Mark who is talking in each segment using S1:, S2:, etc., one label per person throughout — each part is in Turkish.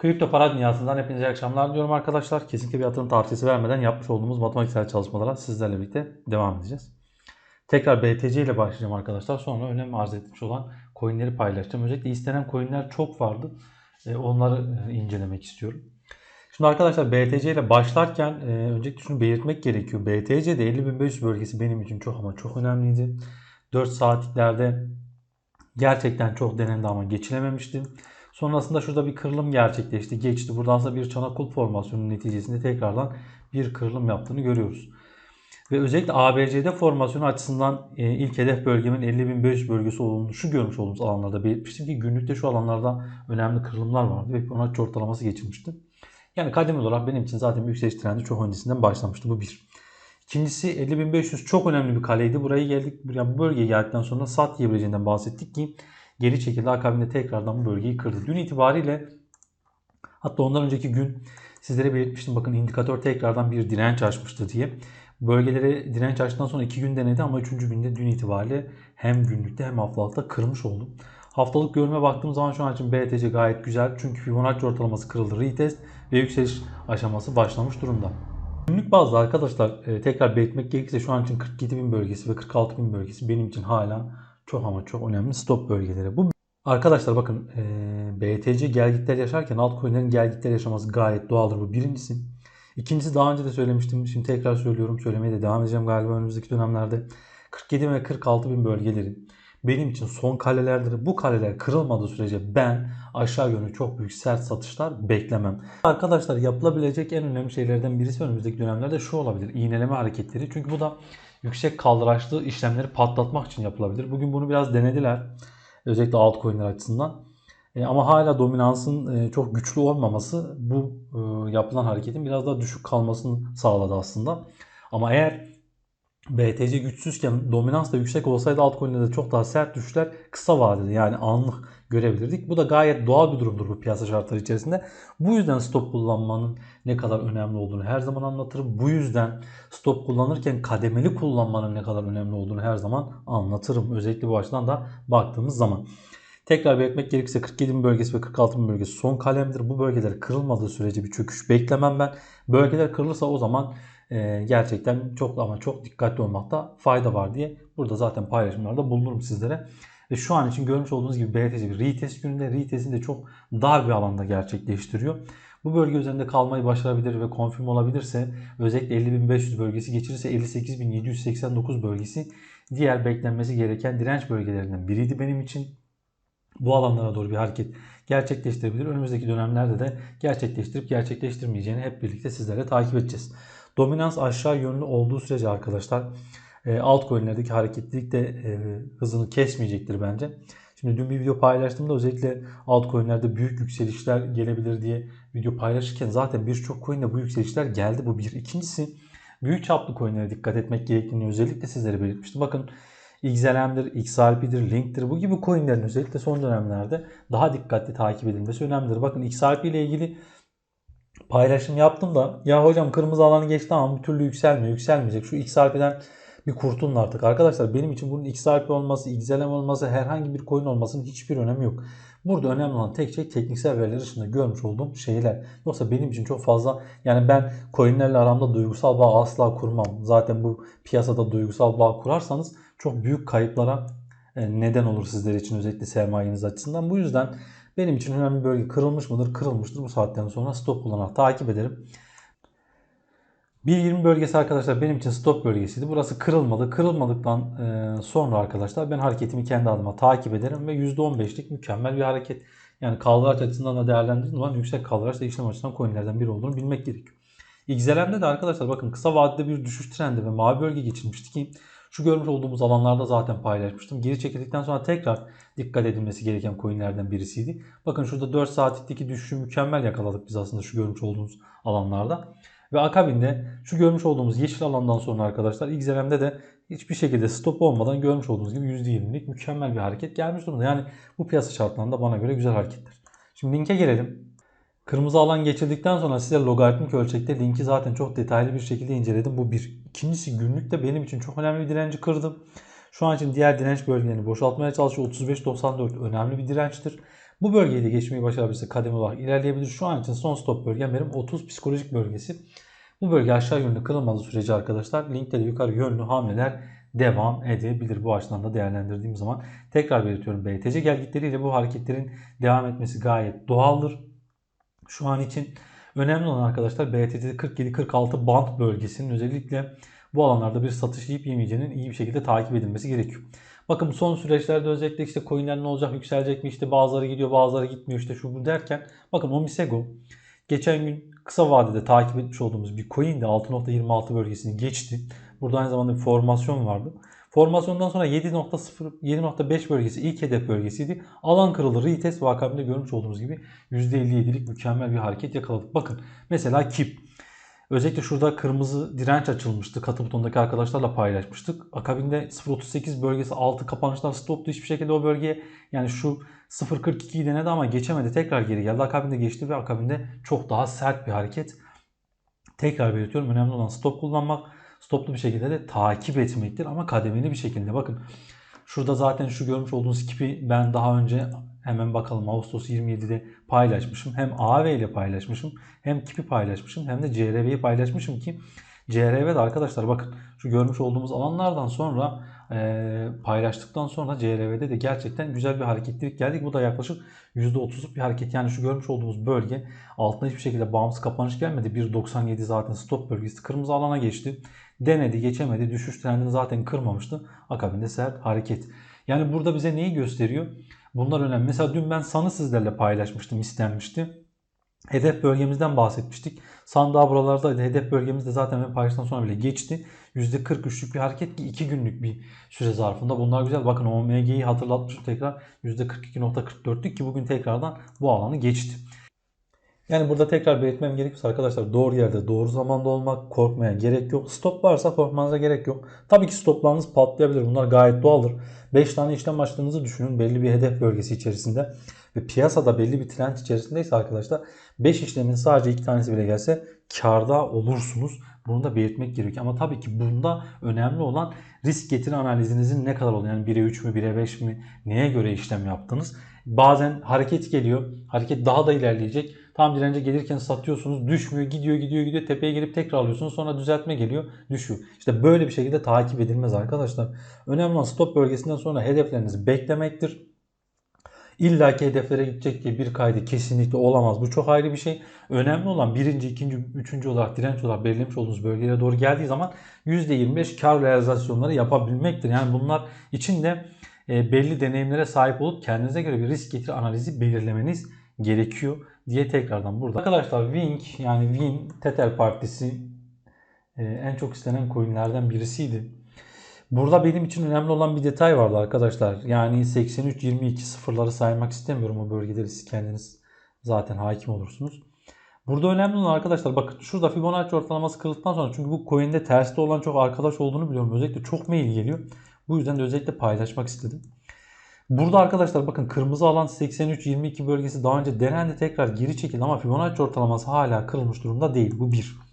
S1: Kripto para dünyasından hepinize iyi akşamlar diliyorum arkadaşlar. Kesinlikle bir yatırım tavsiyesi vermeden yapmış olduğumuz matematiksel çalışmalara sizlerle birlikte devam edeceğiz. Tekrar BTC ile başlayacağım arkadaşlar. Sonra önem arz etmiş olan coinleri paylaşacağım. Özellikle istenen coinler çok vardı. E, onları e, incelemek istiyorum. Şimdi arkadaşlar BTC ile başlarken e, öncelikle şunu belirtmek gerekiyor. BTC'de 50.500 bölgesi benim için çok ama çok önemliydi. 4 saatliklerde gerçekten çok denendi ama geçilememişti. Sonrasında şurada bir kırılım gerçekleşti. Geçti. Buradan sonra bir çanak kulp formasyonunun neticesinde tekrardan bir kırılım yaptığını görüyoruz. Ve özellikle ABCD formasyonu açısından e, ilk hedef bölgemin 50.500 bölgesi olduğunu şu görmüş olduğumuz alanlarda belirtmiştim ki günlükte şu alanlarda önemli kırılımlar vardı ve Fibonacci ortalaması geçilmişti. Yani kademe olarak benim için zaten yükseliş trendi çok öncesinden başlamıştı. Bu bir. İkincisi 50.500 çok önemli bir kaleydi. Buraya geldik. Yani bu bölgeye geldikten sonra sat yiyebileceğinden bahsettik ki geri çekildi. Akabinde tekrardan bu bölgeyi kırdı. Dün itibariyle hatta ondan önceki gün sizlere belirtmiştim. Bakın indikatör tekrardan bir direnç açmıştı diye. Bölgeleri direnç açtıktan sonra 2 gün denedi ama 3. günde dün itibariyle hem günlükte hem haftalıkta kırmış oldu. Haftalık görüme baktığım zaman şu an için BTC gayet güzel. Çünkü Fibonacci ortalaması kırıldı. Retest ve yükseliş aşaması başlamış durumda. Günlük bazda arkadaşlar e, tekrar belirtmek gerekirse şu an için 47.000 bölgesi ve 46.000 bölgesi benim için hala çok ama çok önemli stop bölgeleri. Bu Arkadaşlar bakın e, BTC gelgitler yaşarken altcoin'lerin gelgitler yaşaması gayet doğaldır bu birincisi. İkincisi daha önce de söylemiştim. Şimdi tekrar söylüyorum. Söylemeye de devam edeceğim galiba önümüzdeki dönemlerde. 47 ve 46 bin bölgeleri benim için son kalelerdir. Bu kaleler kırılmadığı sürece ben aşağı yönlü çok büyük sert satışlar beklemem. Arkadaşlar yapılabilecek en önemli şeylerden birisi önümüzdeki dönemlerde şu olabilir. İğneleme hareketleri. Çünkü bu da yüksek kaldıraçlı işlemleri patlatmak için yapılabilir. Bugün bunu biraz denediler. Özellikle altcoin'ler açısından. E, ama hala dominansın e, çok güçlü olmaması bu e, yapılan hareketin biraz daha düşük kalmasını sağladı aslında. Ama eğer BTC güçsüzken dominans da yüksek olsaydı altcoin'lerde çok daha sert düşüşler kısa vadede yani anlık görebilirdik. Bu da gayet doğal bir durumdur bu piyasa şartları içerisinde. Bu yüzden stop kullanmanın ne kadar önemli olduğunu her zaman anlatırım. Bu yüzden stop kullanırken kademeli kullanmanın ne kadar önemli olduğunu her zaman anlatırım. Özellikle bu açıdan da baktığımız zaman. Tekrar belirtmek gerekirse 47 bin bölgesi ve 46 bin bölgesi son kalemdir. Bu bölgeler kırılmadığı sürece bir çöküş beklemem ben. Bölgeler kırılırsa o zaman e, gerçekten çok ama çok dikkatli olmakta fayda var diye burada zaten paylaşımlarda bulunurum sizlere. Ve şu an için görmüş olduğunuz gibi BTC bir retest gününde retestini de çok dar bir alanda gerçekleştiriyor. Bu bölge üzerinde kalmayı başarabilir ve konfirm olabilirse özellikle 50.500 bölgesi geçirirse 58.789 bölgesi diğer beklenmesi gereken direnç bölgelerinden biriydi benim için. Bu alanlara doğru bir hareket gerçekleştirebilir. Önümüzdeki dönemlerde de gerçekleştirip gerçekleştirmeyeceğini hep birlikte sizlerle takip edeceğiz. Dominans aşağı yönlü olduğu sürece arkadaşlar e, altcoin'lerdeki hareketlilik de e, hızını kesmeyecektir bence. Şimdi dün bir video paylaştığımda özellikle altcoin'lerde büyük yükselişler gelebilir diye video paylaşırken zaten birçok coin'de bu yükselişler geldi. Bu bir. İkincisi büyük çaplı coin'lere dikkat etmek gerektiğini özellikle sizlere belirtmiştim. Bakın XLM'dir, XRP'dir, Link'tir bu gibi coin'lerin özellikle son dönemlerde daha dikkatli takip edilmesi önemlidir. Bakın XRP ile ilgili paylaşım yaptım da ya hocam kırmızı alanı geçti ama bir türlü yükselmiyor, yükselmeyecek. Şu XRP'den bir kurtulun artık. Arkadaşlar benim için bunun XRP olması, XLM olması, herhangi bir coin olmasının hiçbir önemi yok. Burada önemli olan tek şey tekniksel veriler dışında görmüş olduğum şeyler. Yoksa benim için çok fazla yani ben coinlerle aramda duygusal bağ asla kurmam. Zaten bu piyasada duygusal bağ kurarsanız çok büyük kayıplara e, neden olur sizler için özellikle sermayeniz açısından. Bu yüzden benim için önemli bölge kırılmış mıdır? Kırılmıştır. Bu saatten sonra stop kullanarak takip ederim. 1.20 bölgesi arkadaşlar benim için stop bölgesiydi. Burası kırılmadı. Kırılmadıktan e, sonra arkadaşlar ben hareketimi kendi adıma takip ederim ve %15'lik mükemmel bir hareket. Yani kaldıraç açısından da değerlendirdiğim zaman yüksek kaldıraçla işlem açısından coinlerden biri olduğunu bilmek gerekiyor. XLM'de de arkadaşlar bakın kısa vadede bir düşüş trendi ve mavi bölge geçirmişti ki şu görmüş olduğumuz alanlarda zaten paylaşmıştım. Geri çekildikten sonra tekrar dikkat edilmesi gereken coinlerden birisiydi. Bakın şurada 4 saatlikteki düşüşü mükemmel yakaladık biz aslında şu görmüş olduğumuz alanlarda. Ve akabinde şu görmüş olduğumuz yeşil alandan sonra arkadaşlar XLM'de de hiçbir şekilde stop olmadan görmüş olduğunuz gibi %20'lik mükemmel bir hareket gelmiş durumda. Yani bu piyasa şartlarında bana göre güzel hareketler. Şimdi linke gelelim. Kırmızı alan geçirdikten sonra size logaritmik ölçekte linki zaten çok detaylı bir şekilde inceledim. Bu bir. İkincisi günlükte benim için çok önemli bir direnci kırdım. Şu an için diğer direnç bölgelerini boşaltmaya çalışıyor. 35.94 önemli bir dirençtir. Bu bölgeyi de geçmeyi başarabilirse kademe olarak ilerleyebilir. Şu an için son stop bölgem benim 30 psikolojik bölgesi. Bu bölge aşağı yönlü kırılmadığı sürece arkadaşlar linkte de yukarı yönlü hamleler devam edebilir. Bu açıdan da değerlendirdiğim zaman tekrar belirtiyorum BTC gelgitleriyle bu hareketlerin devam etmesi gayet doğaldır. Şu an için önemli olan arkadaşlar BTC 47-46 band bölgesinin özellikle bu alanlarda bir satış yiyip yemeyeceğinin iyi bir şekilde takip edilmesi gerekiyor. Bakın son süreçlerde özellikle işte coinler ne olacak yükselecek mi işte bazıları gidiyor bazıları gitmiyor işte şu bu derken bakın Omisego geçen gün kısa vadede takip etmiş olduğumuz bir coin de 6.26 bölgesini geçti. Burada aynı zamanda bir formasyon vardı. Formasyondan sonra 7.0 7.5 bölgesi ilk hedef bölgesiydi. Alan kırıldı. Retest ve akabinde görmüş olduğumuz gibi %57'lik mükemmel bir hareket yakaladık. Bakın mesela KIP. Özellikle şurada kırmızı direnç açılmıştı. Katı butondaki arkadaşlarla paylaşmıştık. Akabinde 0.38 bölgesi altı kapanışlar stoptu. Hiçbir şekilde o bölgeye yani şu 0.42'yi denedi ama geçemedi. Tekrar geri geldi. Akabinde geçti ve akabinde çok daha sert bir hareket. Tekrar belirtiyorum. Önemli olan stop kullanmak. Stoplu bir şekilde de takip etmektir ama kademeli bir şekilde. Bakın şurada zaten şu görmüş olduğunuz kipi ben daha önce hemen bakalım Ağustos 27'de paylaşmışım. Hem AV ile paylaşmışım hem kipi paylaşmışım hem de CRV'yi paylaşmışım ki CRV'de arkadaşlar bakın şu görmüş olduğumuz alanlardan sonra e, paylaştıktan sonra CRV'de de gerçekten güzel bir hareketlilik geldik. Bu da yaklaşık %30'luk bir hareket. Yani şu görmüş olduğumuz bölge altına hiçbir şekilde bağımsız kapanış gelmedi. 1.97 zaten stop bölgesi kırmızı alana geçti. Denedi geçemedi. Düşüş trendini zaten kırmamıştı. Akabinde sert hareket. Yani burada bize neyi gösteriyor? Bunlar önemli. Mesela dün ben sanı sizlerle paylaşmıştım istenmişti. Hedef bölgemizden bahsetmiştik. Sandığa buralardaydı. Hedef bölgemizde zaten ben paylaştıktan sonra bile geçti. %43'lük bir hareket ki 2 günlük bir süre zarfında. Bunlar güzel. Bakın OMG'yi hatırlatmışım tekrar. %42.44'lük ki bugün tekrardan bu alanı geçti. Yani burada tekrar belirtmem gerekirse arkadaşlar doğru yerde doğru zamanda olmak korkmaya gerek yok. Stop varsa korkmanıza gerek yok. Tabii ki stoplarınız patlayabilir. Bunlar gayet doğaldır. 5 tane işlem açtığınızı düşünün belli bir hedef bölgesi içerisinde ve piyasada belli bir trend içerisindeyse arkadaşlar 5 işlemin sadece 2 tanesi bile gelse karda olursunuz. Bunu da belirtmek gerekiyor. Ama tabii ki bunda önemli olan risk getiri analizinizin ne kadar olduğunu. Yani 1'e 3 mü 1'e 5 mi neye göre işlem yaptınız. Bazen hareket geliyor. Hareket daha da ilerleyecek. Tam dirence gelirken satıyorsunuz. Düşmüyor. Gidiyor gidiyor gidiyor. Tepeye gelip tekrar alıyorsunuz. Sonra düzeltme geliyor. Düşüyor. İşte böyle bir şekilde takip edilmez arkadaşlar. Önemli olan stop bölgesinden sonra hedeflerinizi beklemektir. İlla ki hedeflere gidecek diye bir kaydı kesinlikle olamaz. Bu çok ayrı bir şey. Önemli olan birinci, ikinci, üçüncü olarak direnç olarak belirlemiş olduğunuz bölgelere doğru geldiği zaman %25 kar realizasyonları yapabilmektir. Yani bunlar için de e, belli deneyimlere sahip olup kendinize göre bir risk getiri analizi belirlemeniz gerekiyor diye tekrardan burada. Arkadaşlar Wing yani Win Tether Partisi e, en çok istenen coinlerden birisiydi. Burada benim için önemli olan bir detay vardı arkadaşlar. Yani 83-22 sıfırları saymak istemiyorum o bölgeleri siz kendiniz zaten hakim olursunuz. Burada önemli olan arkadaşlar bakın şurada Fibonacci ortalaması kırıldıktan sonra çünkü bu coin'de terste olan çok arkadaş olduğunu biliyorum. Özellikle çok mail geliyor. Bu yüzden de özellikle paylaşmak istedim. Burada arkadaşlar bakın kırmızı alan 83-22 bölgesi daha önce denendi tekrar geri çekildi ama Fibonacci ortalaması hala kırılmış durumda değil. Bu bir.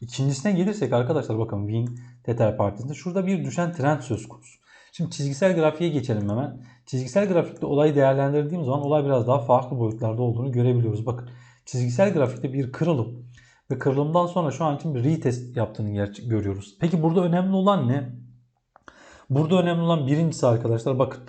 S1: İkincisine gelirsek arkadaşlar bakın Win Tether Partisi'nde şurada bir düşen trend söz konusu. Şimdi çizgisel grafiğe geçelim hemen. Çizgisel grafikte olayı değerlendirdiğim zaman olay biraz daha farklı boyutlarda olduğunu görebiliyoruz. Bakın çizgisel grafikte bir kırılım ve kırılımdan sonra şu an için bir retest yaptığını görüyoruz. Peki burada önemli olan ne? Burada önemli olan birincisi arkadaşlar bakın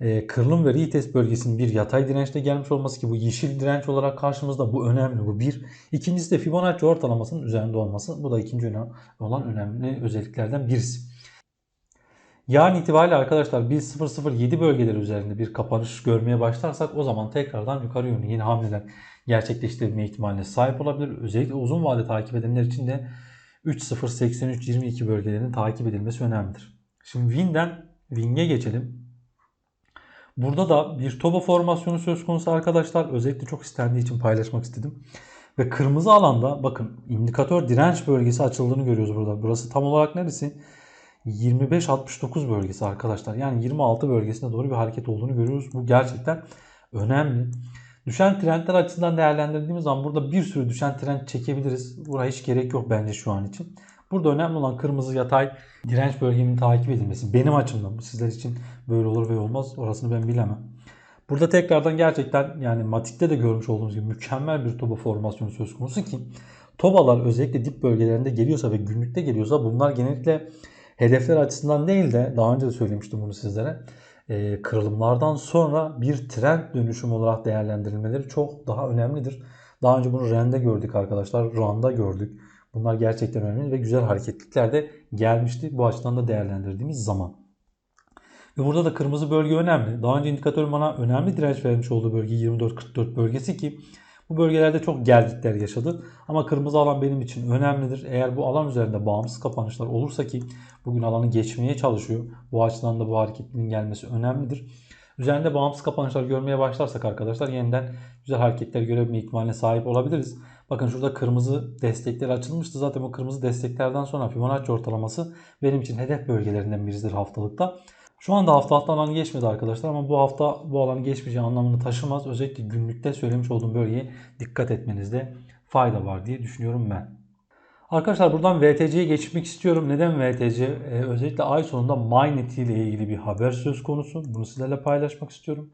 S1: e, kırılım ve retest bölgesinin bir yatay dirençte gelmiş olması ki bu yeşil direnç olarak karşımızda bu önemli bu bir. İkincisi de Fibonacci ortalamasının üzerinde olması bu da ikinci önemli olan önemli özelliklerden birisi. Yarın itibariyle arkadaşlar biz 007 bölgeleri üzerinde bir kapanış görmeye başlarsak o zaman tekrardan yukarı yönlü yeni hamleler gerçekleştirme ihtimaline sahip olabilir. Özellikle uzun vade takip edenler için de 3083-22 bölgelerinin takip edilmesi önemlidir. Şimdi Win'den Wing'e geçelim. Burada da bir toba formasyonu söz konusu arkadaşlar. Özellikle çok istendiği için paylaşmak istedim. Ve kırmızı alanda bakın indikatör direnç bölgesi açıldığını görüyoruz burada. Burası tam olarak neresi? 25-69 bölgesi arkadaşlar. Yani 26 bölgesine doğru bir hareket olduğunu görüyoruz. Bu gerçekten önemli. Düşen trendler açısından değerlendirdiğimiz zaman burada bir sürü düşen trend çekebiliriz. Buraya hiç gerek yok bence şu an için. Burada önemli olan kırmızı yatay direnç bölgemin takip edilmesi. Benim açımdan bu sizler için böyle olur ve olmaz orasını ben bilemem. Burada tekrardan gerçekten yani Matik'te de görmüş olduğunuz gibi mükemmel bir toba formasyonu söz konusu ki tobalar özellikle dip bölgelerinde geliyorsa ve günlükte geliyorsa bunlar genellikle hedefler açısından değil de daha önce de söylemiştim bunu sizlere e, kırılımlardan sonra bir trend dönüşüm olarak değerlendirilmeleri çok daha önemlidir. Daha önce bunu Rende gördük arkadaşlar. Ruan'da gördük. Bunlar gerçekten önemli ve güzel hareketlikler de gelmişti. Bu açıdan da değerlendirdiğimiz zaman. Ve burada da kırmızı bölge önemli. Daha önce indikatörün bana önemli direnç vermiş olduğu bölge 24-44 bölgesi ki bu bölgelerde çok gelgitler yaşadı. Ama kırmızı alan benim için önemlidir. Eğer bu alan üzerinde bağımsız kapanışlar olursa ki bugün alanı geçmeye çalışıyor. Bu açıdan da bu hareketliliğin gelmesi önemlidir. Üzerinde bağımsız kapanışlar görmeye başlarsak arkadaşlar yeniden güzel hareketler görebilme ihtimaline sahip olabiliriz. Bakın şurada kırmızı destekler açılmıştı. Zaten o kırmızı desteklerden sonra Fibonacci ortalaması benim için hedef bölgelerinden birisidir haftalıkta. Şu anda haftalıkta alanı geçmedi arkadaşlar ama bu hafta bu alanı geçmeyeceği anlamını taşımaz. Özellikle günlükte söylemiş olduğum bölgeye dikkat etmenizde fayda var diye düşünüyorum ben. Arkadaşlar buradan VTC'ye geçmek istiyorum. Neden VTC? Ee, özellikle ay sonunda MyNet ile ilgili bir haber söz konusu. Bunu sizlerle paylaşmak istiyorum.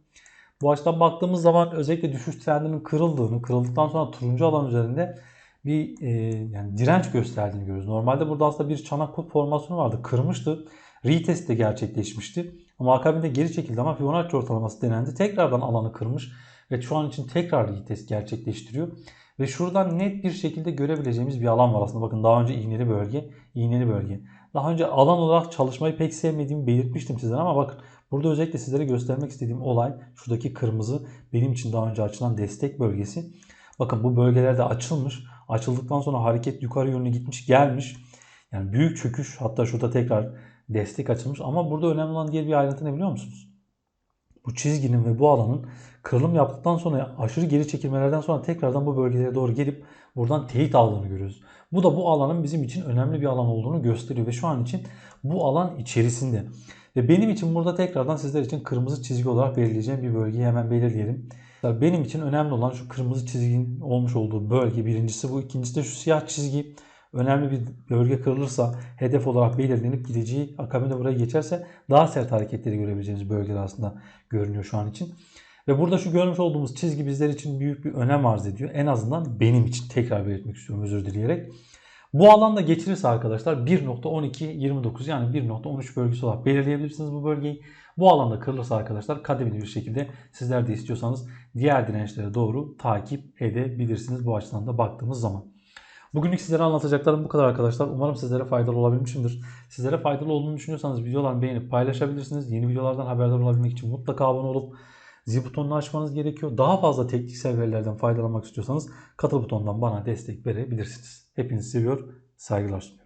S1: Bu açıdan baktığımız zaman özellikle düşüş trendinin kırıldığını, kırıldıktan sonra turuncu alan üzerinde bir e, yani direnç gösterdiğini görüyoruz. Normalde burada aslında bir çanak kut formasyonu vardı. Kırmıştı. Retest de gerçekleşmişti. Ama akabinde geri çekildi ama Fibonacci ortalaması denendi. Tekrardan alanı kırmış ve şu an için tekrar retest gerçekleştiriyor. Ve şuradan net bir şekilde görebileceğimiz bir alan var aslında. Bakın daha önce iğneli bölge, iğneli bölge. Daha önce alan olarak çalışmayı pek sevmediğimi belirtmiştim sizlere ama bakın burada özellikle sizlere göstermek istediğim olay şuradaki kırmızı benim için daha önce açılan destek bölgesi. Bakın bu bölgelerde açılmış. Açıldıktan sonra hareket yukarı yönlü gitmiş gelmiş. Yani büyük çöküş hatta şurada tekrar destek açılmış. Ama burada önemli olan diğer bir ayrıntı ne biliyor musunuz? Bu çizginin ve bu alanın kırılım yaptıktan sonra aşırı geri çekilmelerden sonra tekrardan bu bölgelere doğru gelip buradan teyit aldığını görüyoruz. Bu da bu alanın bizim için önemli bir alan olduğunu gösteriyor ve şu an için bu alan içerisinde. Ve benim için burada tekrardan sizler için kırmızı çizgi olarak belirleyeceğim bir bölgeyi hemen belirleyelim. Benim için önemli olan şu kırmızı çizginin olmuş olduğu bölge birincisi bu. ikincisi de şu siyah çizgi önemli bir bölge kırılırsa hedef olarak belirlenip gideceği akabinde buraya geçerse daha sert hareketleri görebileceğimiz bölgeler aslında görünüyor şu an için. Ve burada şu görmüş olduğumuz çizgi bizler için büyük bir önem arz ediyor. En azından benim için tekrar belirtmek istiyorum özür dileyerek. Bu alanda geçirirse arkadaşlar 1.1229 yani 1.13 bölgesi olarak belirleyebilirsiniz bu bölgeyi. Bu alanda kırılırsa arkadaşlar kademeli bir şekilde sizler de istiyorsanız diğer dirençlere doğru takip edebilirsiniz bu açıdan da baktığımız zaman. Bugünlük sizlere anlatacaklarım bu kadar arkadaşlar. Umarım sizlere faydalı olabilmişimdir. Sizlere faydalı olduğunu düşünüyorsanız videolarımı beğenip paylaşabilirsiniz. Yeni videolardan haberdar olabilmek için mutlaka abone olup zil butonunu açmanız gerekiyor. Daha fazla teknik verilerden faydalanmak istiyorsanız katıl butonundan bana destek verebilirsiniz. Hepinizi seviyor, saygılar sunuyorum.